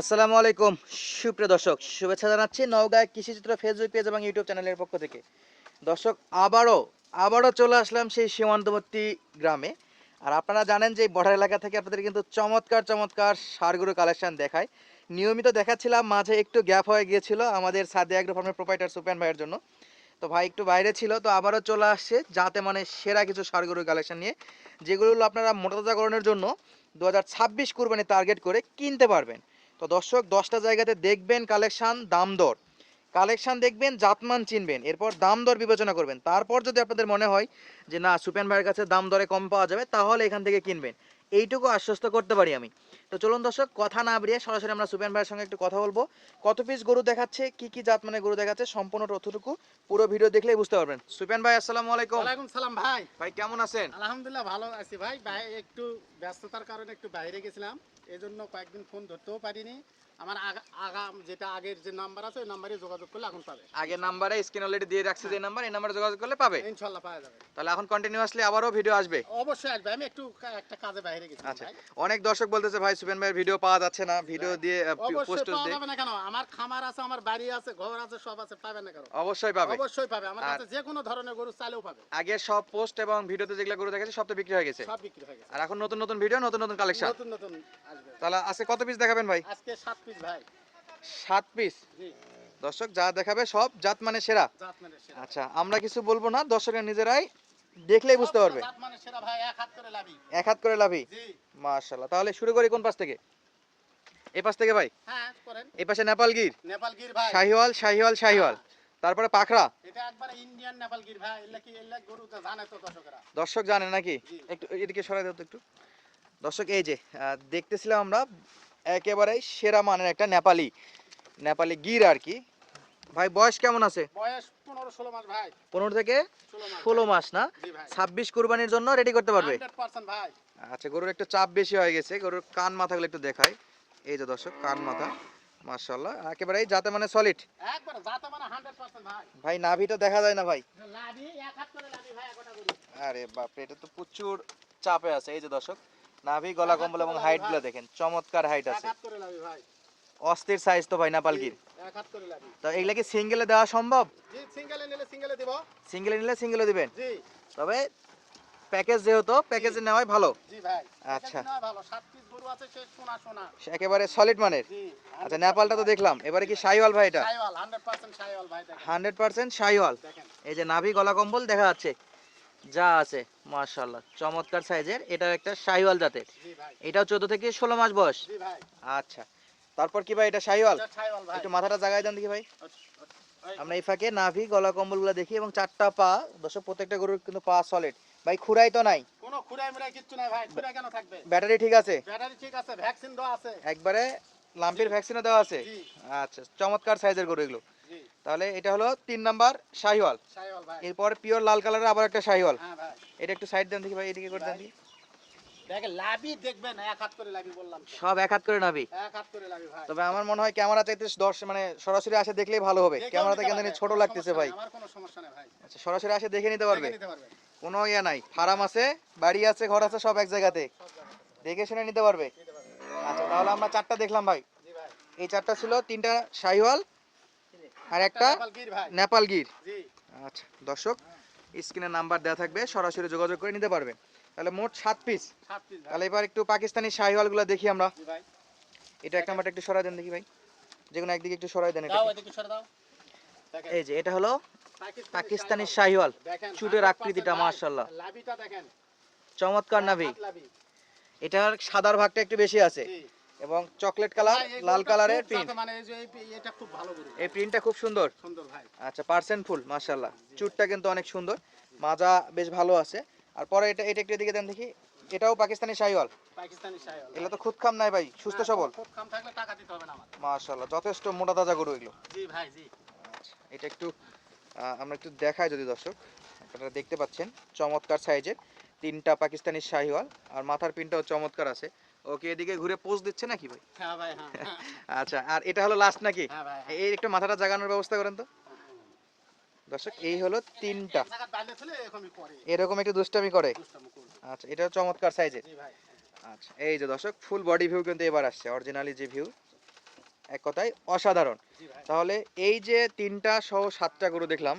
আসসালামু আলাইকুম। সুপ্রিয় দর্শক, শুভেচ্ছা জানাচ্ছি নওগাঁ কৃষিচিত্র ফেসবুক পেজ এবং ইউটিউব চ্যানেলের পক্ষ থেকে। দর্শক, আবারও আবারও চলে আসলাম সেই সীমান্তবর্তী গ্রামে। আর আপনারা জানেন যে বর্ডার এলাকা থেকে আপনাদের কিন্তু চমৎকার চমৎকার সারগুলো কালেকশন দেখায়। নিয়মিত দেখাচ্ছিলাম, মাঝে একটু গ্যাপ হয়ে গিয়েছিল আমাদের সাদে অ্যাগ্রো ফার্মের প্রোপাইটার সুপেন ভাইয়ের জন্য। তো ভাই একটু বাইরে ছিল, তো আবারও চলে আসছে যাতে মানে সেরা কিছু সারগুলোর কালেকশন নিয়ে, যেগুলো আপনারা মোটাতাজাকরণের জন্য দু হাজার ছাব্বিশ কুরবানি টার্গেট করে কিনতে পারবেন। তো দর্শক, দশটা জায়গাতে দেখবেন কালেকশান দাম দর কালেকশান দেখবেন, জাতমান চিনবেন। এরপর দাম দর বিবেচনা করবেন। তারপর যদি আপনাদের মনে হয় যে, না, সুপেন ভাইয়ের কাছে দাম দরে কম পাওয়া যাবে, তাহলে এখান থেকে কিনবেন। এইটুকু আশ্বস্ত করতে পারি আমি। তো চলুন দর্শক কথা না বেরিয়ে সরাসরি আমরা সুপেন ভাইয়ের সঙ্গে একটু কথা বলব। কত পিস গরু দেখাচ্ছে কি কি জাত মানে গরু দেখাচ্ছে সম্পূর্ণ তথ্যটুকু পুরো ভিডিও দেখলেই বুঝতে পারবেন। সুপেন ভাই আসসালামু আলাইকুম। ওয়ালাইকুম সালাম ভাই। ভাই কেমন আছেন? আলহামদুলিল্লাহ ভালো আছি ভাই। ভাই একটু ব্যস্ততার কারণে একটু বাইরে গেছিলাম। এই জন্য কয়েকদিন ফোন ধরতেও পারিনি। আমার আগা- আগাম যেটা আগের যে নাম্বার আছে ওই নাম্বারে যোগাযোগ করলে এখন পাবে। আগের নাম্বারে স্ক্রিন অলরেডি দিয়ে রাখছে যে নাম্বার এই নাম্বারে যোগাযোগ করলে পাবে? ইনশাল্লাহ পাওয়া যাবে। তাহলে এখন কন্টিনিউয়াসলি আবারও ভিডিও আসবে। অবশ্যই আসবে। আমি একটু একটা কাজে বাইরে আচ্ছা। অনেক দর্শক বলতেছে ভাই সুপেন ভাইয়ের ভিডিও পাওয়া যাচ্ছে না। ভিডিও দিয়ে পোস্ট দিয়ে যাবে না কেন? আমার খামার আছে আমার বাড়ি আছে ঘর আছে সব আছে পাবে না কেন? অবশ্যই পাবে। অবশ্যই পাবে। আমার কাছে যে কোনো ধরনের গরু চাইলেও পাবে। আগের সব পোস্ট এবং ভিডিওতে যেগুলো গরু দেখেছে সব তো বিক্রি হয়ে গেছে। সব বিক্রি হয়ে গেছে। আর এখন নতুন নতুন ভিডিও নতুন নতুন কালেকশন নতুন নতুন আসবে। তাহলে আজকে কত পিস দেখাবেন ভাই? আজকে সাত পিস ভাই। সাত পিস জি। দর্শক যা দেখাবে সব জাত মানে সেরা। জাত মানে সেরা। আচ্ছা আমরা কিছু বলব না দর্শকের নিজেরাই। দেখলেই বুঝতে পারবে। এক হাত করে লাভি। মাশাল্লাহ তাহলে শুরু করি কোন পাশ থেকে? এই পাশ থেকে ভাই? হ্যাঁ এই পাশে নেপাল গির। শাহিওয়াল শাহিওয়াল শাহিওয়াল। তারপরে পাখরা? দর্শক জানে নাকি? একটু এদিকে সরাই দাও তো একটু। দর্শক এই যে দেখতেছিলাম আমরা একেবারেই সেরা মানের একটা নেপালি। নেপালি গির আর কি। ভাই বয়স কেমন আছে? বয়স পনেরো থেকে ষোলো মাস। না? ছাব্বিশ কুরবানির জন্য রেডি করতে পারবে? আচ্ছা গরুর একটু চাপ বেশি হয়ে গেছে গরুর কান মাথাগুলো একটু দেখাই। এই যে দর্শক কান মাথা যাতে মানে সলিড একবার যাতে মানে ভাই। ভাই নাভিটা দেখা যায় না ভাই? লাভি এক হাত করে লাভি ভাই একটা গরু। আরে বাপরে এটা তো প্রচুর চাপে আছে। এই যে দর্শক নাভি গলা কম্বল এবং হাইটগুলো দেখেন চমৎকার হাইট এক আছে। হাত করে লাভি ভাই। অস্থির সাইজ তো ভাই নেপাল গির এক হাত করে লাভি তো এগুলা কি সিঙ্গেলে দেওয়া সম্ভব? সিঙ্গেলে নিলে সিঙ্গেলে দিবেন? তবে প্যাকেজ যেহেতু প্যাকেজে নেওয়াই ভালো। আচ্ছা। একেবারে সলিড মানের? আচ্ছা নেপালটা তো দেখলাম। এবারে কি শাহিওয়াল ভাই এটা? হান্ড্রেড পার্সেন্ট দেখেন। এই যে নাভি গলা কম্বল দেখা যাচ্ছে। যা আছে মাশাল্লাহ চমৎকার সাইজের এটাও একটা শাহিওয়াল জাতের। এটাও চোদ্দ থেকে ষোলো মাস বয়স। আচ্ছা। তারপর কি ভাই এটা শাহিওয়াল? একটু মাথাটা জাগায় দেন দেখি ভাই। আমরা এই ফাঁকে নাভি গলা কম্বলগুলো দেখি এবং চারটা পা দর্শক প্রত্যেকটা গরুর কিন্তু পা সলিড ভাই খুরাই তো নাই। কোনো কিচ্ছু নাই ভাই। খুঁড়া কেন থাকবে? ব্যাটারি ঠিক আছে? ব্যাটারি ঠিক আছে ভ্যাকসিন দেওয়া আছে। একবারে লাম্পির ভ্যাকসিনও দেওয়া আছে? জি। আচ্ছা চমৎকার সাইজের গরু এগুলো। জি। তাহলে এটা হলো তিন নাম্বার শাহিওয়াল। এরপর পিওর লাল কালারের আবার একটা শাহিওয়াল। হ্যাঁ ভাই। এটা একটু সাইড দেন দেখি ভাই এদিকে করে দেন দেখি। সব এক হাত করে ভাই। তবে আমার মনে হয় ক্যামেরা চাইতে দশ মানে সরাসরি আসে দেখলেই ভালো হবে। ক্যামেরাতে কেন ছোট লাগতেছে ভাই। আচ্ছা সরাসরি আসে দেখে নিতে পারবে। কোনো ইয়ে নাই ফার্ম আছে বাড়ি আছে ঘর আছে সব এক জায়গাতে। দেখে শুনে নিতে পারবে। আচ্ছা তাহলে আমরা চারটা দেখলাম ভাই। এই চারটা ছিল তিনটা শাহিওয়াল আর একটা নেপাল গির আচ্ছা দর্শক স্ক্রিনে নাম্বার দেওয়া থাকবে সরাসরি যোগাযোগ করে নিতে পারবেন তাহলে মোট সাত পিস তাহলে এবার একটু পাকিস্তানি শাহিওয়ালগুলো দেখি আমরা। এটা এক নাম্বারটা একটু সরাই দেন দেখি ভাই। যে কোনো একদিকে একটু সরাই দেন এটা দাও এদিকে সরে দাও এই যে এটা হলো পাকিস্তানি শাহিওয়াল চুটের আকৃতিটা ভাই। মাশাআল্লাহ। লাভিটা দেখেন। চমৎকার নাভি। এটার সাদার ভাগটা একটু বেশি আছে। এবং চকলেট কালার লাল কালারের প্রিন্ট। মানে এই যে এই- এটা খুব ভালো গরু এই প্রিন্টটা খুব সুন্দর। সুন্দর ভাই। আচ্ছা পার্সেন্ট ফুল মাশাআল্লাহ। চুটটা কিন্তু অনেক সুন্দর। মাজা বেশ ভালো আছে। আর পরে এটা এটা একটু এদিকে দেন দেখি। এটাও পাকিস্তানি শাহিওয়াল। পাকিস্তানি সাইওয়াল এগুলো তো খাম নাই ভাই সুস্থ সবল। খুব কম থাকলে টাকা দিতে হবে না আমার মাশাআল্লাহ যথেষ্ট মোটা তাজা গরু এগুলো। জি ভাই জি। আচ্ছা এটা একটু আমরা একটু দেখাই যদি দর্শক আপনারা দেখতে পাচ্ছেন চমৎকার সাইজের তিনটা পাকিস্তানি শাহিওয়াল আর মাথার পিনটাও চমৎকার আছে। ওকে এদিকে ঘুরে পোজ দিচ্ছে নাকি ভাই? হ্যাঁ ভাই হ্যাঁ। হ্যাঁ, আচ্ছা আর এটা হলো লাস্ট নাকি? হ্যাঁ ভাই হ্যাঁ। এই একটু মাথাটা জাগানোর ব্যবস্থা করেন তো। দর্শক এই হলো তিনটা। এরকম একটু দুষ্টামি করে? আচ্ছা এটা চমৎকার সাইজের। আচ্ছা এই যে দর্শক ফুল বডি ভিউ কিন্তু এবার আসছে অরিজিনালি যে ভিউ এক কথায় অসাধারণ। তাহলে এই যে তিনটা সহ সাতটা গরু দেখলাম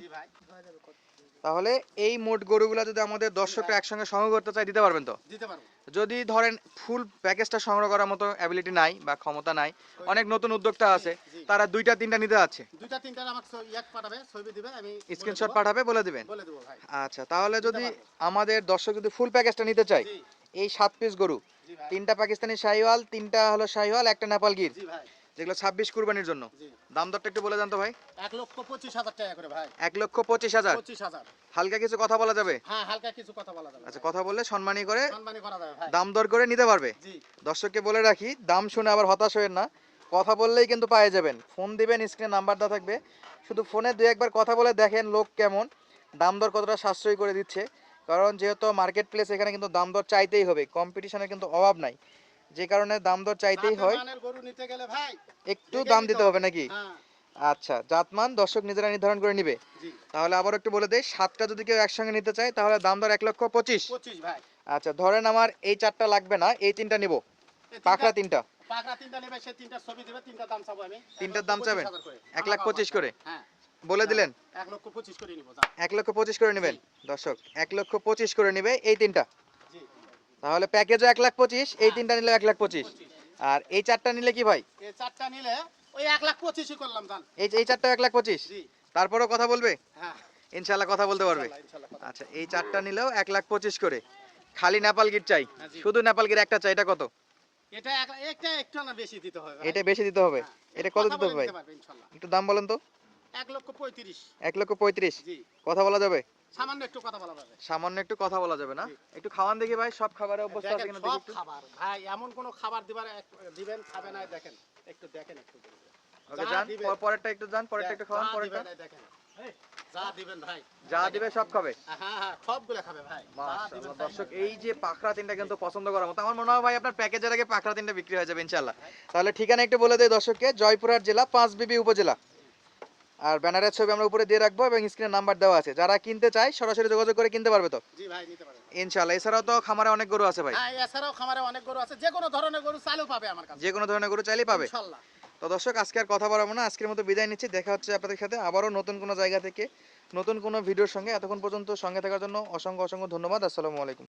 তাহলে এই মোট গরুগুলো যদি আমাদের দর্শকরা একসঙ্গে সংগ্রহ করতে চাই দিতে পারবেন তো? দিতে পারব। যদি ধরেন ফুল প্যাকেজটা সংগ্রহ করার মতো অ্যাবিলিটি নাই বা ক্ষমতা নাই অনেক নতুন উদ্যোক্তা আছে তারা দুইটা তিনটা নিতে আছে দুইটা তিনটা আমাকে ইয়াক পাঠাবে ছবি দিবে আমি স্ক্রিনশট পাঠাবে বলে দিবেন? বলে দেবো ভাই। আচ্ছা তাহলে যদি আমাদের দর্শক যদি ফুল প্যাকেজটা নিতে চায় এই সাত পিস গরু তিনটা পাকিস্তানি শাহিওয়াল তিনটা হলো শাহিওয়াল একটা নেপাল গির। জি ভাই। যেগুলো ছাব্বিশ কুরবানির জন্য। দাম দরটা একটু বলে জানতো ভাই। এক লক্ষ পঁচিশ হাজার টাকা করে ভাই। এক লক্ষ পঁচিশ হাজার? পঁচিশ হাজার। হালকা কিছু কথা বলা যাবে? হ্যাঁ হালকা কিছু কথা বলা যাবে আচ্ছা কথা বললে সম্মানী করে দাম দর করে নিতে পারবে? দর্শককে বলে রাখি দাম শুনে আবার হতাশ হয়ে না। কথা বললেই কিন্তু পায়ে যাবেন। ফোন দিবেন স্ক্রিনে নাম্বার দেওয়া থাকবে। শুধু ফোনে দু একবার কথা বলে দেখেন লোক কেমন। দাম দর কতটা সাশ্রয়ী করে দিচ্ছে। কারণ যেহেতু মার্কেট প্লেস এখানে কিন্তু দাম দর চাইতেই হবে। কম্পিটিশনের কিন্তু অভাব নাই। যে কারণে দাম দর চাইতেই হয়। একটু দাম দিতে হবে নাকি? হ্যাঁ। আচ্ছা জাতমান দর্শক নিজেরা নির্ধারণ করে নিবে। তাহলে আবার একটু বলে দেই সাতটা যদি কেউ একসঙ্গে নিতে চায় তাহলে দাম দর এক লক্ষ পঁচিশ। আচ্ছা ধরেন আমার এই চারটা লাগবে না এই তিনটা নিব। তিনটা- পাখরা তিনটা। এক তিনটার লক্ষ দাম পঁচিশ চাবেন? করে। এক লাখ পঁচিশ করে? বলে দিলেন? এক লক্ষ পঁচিশ করে নিবো যা এক লক্ষ পঁচিশ করে নেবেন। দর্শক এক লক্ষ পঁচিশ করে নিবে এই তিনটা। তাহলে প্যাকেজও এক লাখ পঁচিশ এই তিনটা নিলে এক লাখ পঁচিশ। আর এই চারটা নিলে কি ভাই? এই চারটা নিলে ওই এক লাখ পঁচিশই করলাম এই এই চারটা এক লাখ পঁচিশ? জি। তারপরেও কথা বলবে? হ্যাঁ। ইনশাল্লাহ কথা বলতে পারবে। আচ্ছা এই চারটা নিলেও এক লাখ পঁচিশ করে। খালি নেপাল গিট চাই। হ্যাঁ, শুধু নেপাল গির একটা চাই এটা কত? এটা এক একটা একটু না বেশি দিতে হবে এটা বেশি দিতে হবে? হ্যাঁ, এটা কত দিতে হবে। একটু দাম বলেন তো। এক লক্ষ পঁয়ত্রিশ। এক লক্ষ পঁয়ত্রিশ। কথা বলা যাবে? সামান্য একটু কথা বলা যাবে। সামান্য একটু কথা বলা যাবে না? একটু খাওয়ান দেখি ভাই সব খাবারের অবস্থা আছে কিনা সব খাবার। ভাই এমন কোন খাবার দিবার দিবেন খাবে না দেখেন। একটু দেখেন একটু ওকে যান পরেরটা একটু যান পরেরটা একটু খাওয়ান পরেরটা। এই দেখেন। যা দিবেন ভাই। যা দিবে সব খাবে? হ্যাঁ হ্যাঁ সবগুলো খাবে ভাই। মাশাআল্লাহ, দর্শক এই যে পাখরা তিনটা কিন্তু পছন্দ করার মতো। আমার মনে হয় ভাই আপনার প্যাকেজের আগে পাখরা তিনটা বিক্রি হয়ে যাবে ইনশাল্লাহ তাহলে ঠিকানা একটু বলে দেয় দর্শককে জয়পুরহাট জেলা পাঁচ বিবি উপজেলা। আর ব্যানারের ছবি আমরা উপরে দিয়ে রাখব এবং স্ক্রিনে নাম্বার দেওয়া আছে। যারা কিনতে চায় সরাসরি যোগাযোগ করে কিনতে পারবে তো? জি ভাই নিতে পারেন। ইনশাল্লাহ এছাড়াও তো খামারে অনেক গরু আছে ভাই। হ্যাঁ এছাড়াও খামারে অনেক গরু আছে। যে কোনো ধরনের গরু চালু পাবে আমার কাছে। যে কোনো ধরনের গরু চাইলেই পাবে। তো দর্শক আজকে আর কথা বলব না। আজকের মতো বিদায় নিচ্ছি। দেখা হচ্ছে আপনাদের সাথে আবারও নতুন কোনো জায়গা থেকে নতুন কোনো ভিডিওর সঙ্গে। এতক্ষণ পর্যন্ত সঙ্গে থাকার জন্য অসংখ্য অসংখ্য ধন্যবাদ। আসসালামু আলাইকুম।